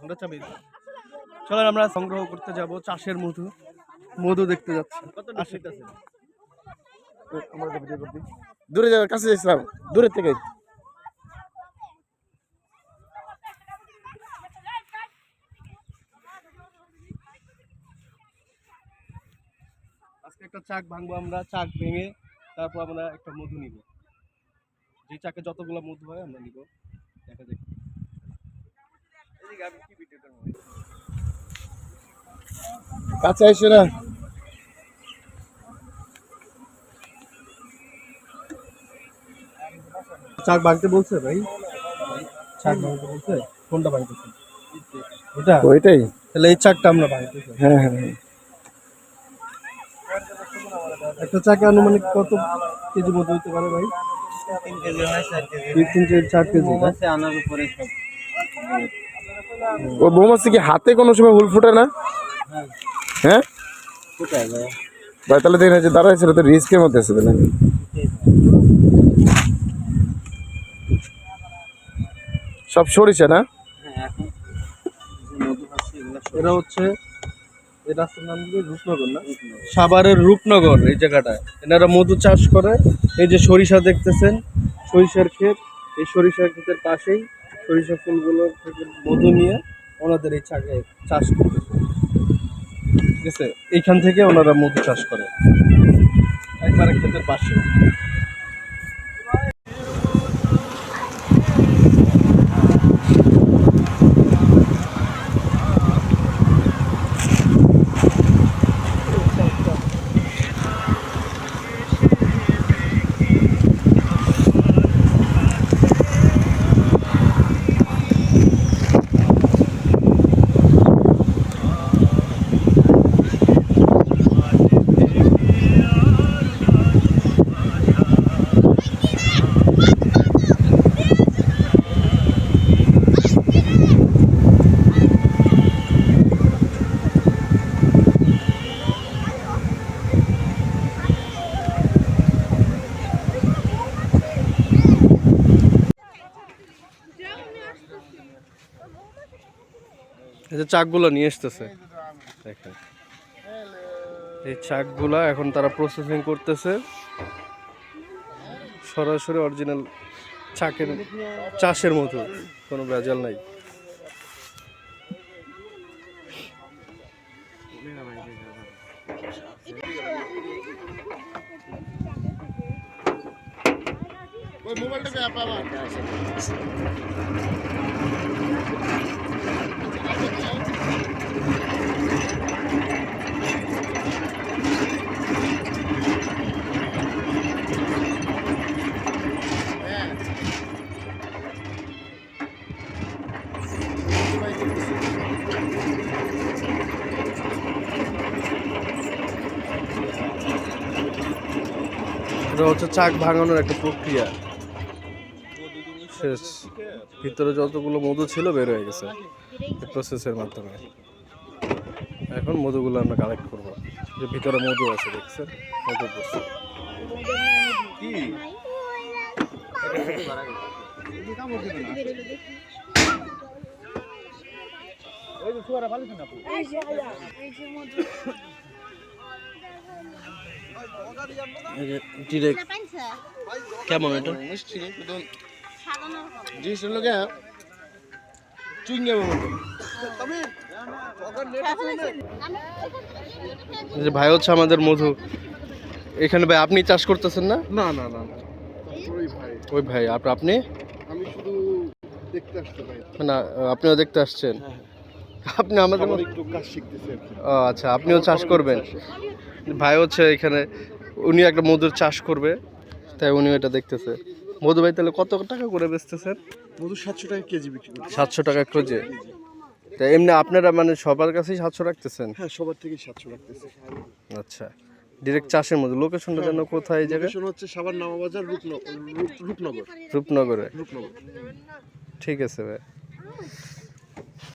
আমরা চাবি চলেন আমরা সংগ্রহ করতে যাব চাষের মধু। মধু দেখতে যাচ্ছি। দূরে যাওয়ার কাছে যাচ্ছিলাম দূরের থেকে। আজকে একটা চাক ভাঙবো আমরা চাক ভেঙে তারপর আমরা একটা মধু নিব। যে চাকে যতগুলো মধু হয় আমরা নিব। দেখা যাক এদিকে আমি কি ভিডিও করব কাছে আইসো না। চাক ভাঙতে বলছে ভাই? চাক ভাঙতে বলছে? কোনটা ভাঙতেছে ওটা? ওইটাই। তাহলে এই চাকটা আমরা ভাঙতেছি হ্যাঁ হ্যাঁ হ্যাঁ। একটা চাকে আনুমানিক কত কেজি মতো হতে পারে ভাই? দুই তিন কেজি চার কেজি না? ও বৌমাছি কি হাতে কোনো সময় হুল ফুটে না? হ্যাঁ? ভাই, তাহলে দেখেন যে দাঁড়াইছিল তো রিস্কের মধ্যে আছে তাহলে। সব সরিষা না? এটা হচ্ছে এই রাস্তার নাম রূপনগর না? সাভারের রূপনগর এই জায়গাটায়। এনারা মধু চাষ করে, এই যে সরিষা দেখতেছেন, সরিষার ক্ষেত, এই সরিষার ক্ষেতের পাশেই সরিষা ফুলগুলো থেকে মধু নিয়ে ওনাদের এই চাকে চাষ করে ঠিক আছে? এইখান থেকে ওনারা মধু চাষ করে। একবারে খেতে পাশে। এই যে চাকগুলো নিয়ে আসতেছে। দেখেন। এই চাকগুলা এখন তারা প্রসেসিং করতেছে। সরাসরি অরিজিনাল চাকের, চাষের মতো। কোনো ভেজাল নাই। এটা হচ্ছে চাক ভাঙানোর একটা প্রক্রিয়া। শেষ। ভিতরে যতগুলো মধু ছিল বের হয়ে গেছে প্রসেসের মাধ্যমে। এখন মধুগুলো আমরা কালেক্ট করব। যে ভিতরে মধু আছে দেখছেন? মধু পড়ছে। ডিরেক্ট কেমন এটা? জিনিসটা লোকে চুইংগামের মতো এই যে ভাই হচ্ছে আমাদের মধু। এখানে ভাই আপনি চাষ করতেছেন না? না না না না। ওই ভাই। ওই আপনি আপনি? আমি শুধু দেখতে আসতে ভাই। না আপনিও দেখতে আসছেন? আপনি আমাদের একটু কাজ শিখতেছি আর কি। ও আচ্ছা আপনিও চাষ করবেন। ভাই হচ্ছে এখানে উনি একটা মধুর চাষ করবে তাই উনি এটা দেখতেছে। মধু ভাই তাহলে কত টাকা করে বেচতেছেন? মধু সাতশো টাকা কেজি বিক্রি সাতশো টাকা কেজি? তা এমনি আপনারা মানে সবার কাছেই সাতশো রাখতেছেন? হ্যাঁ সবার থেকেই সাতশো রাখতেছি। আচ্ছা ডিরেক্ট চাষের মধ্যে লোকেশনটা যেন কোথায় এই জায়গায়? লোকেশন হচ্ছে সাবার নামাবাজার রূপনগর রূপনগর। রূপনগরে। রূপনগর। ঠিক আছে ভাই।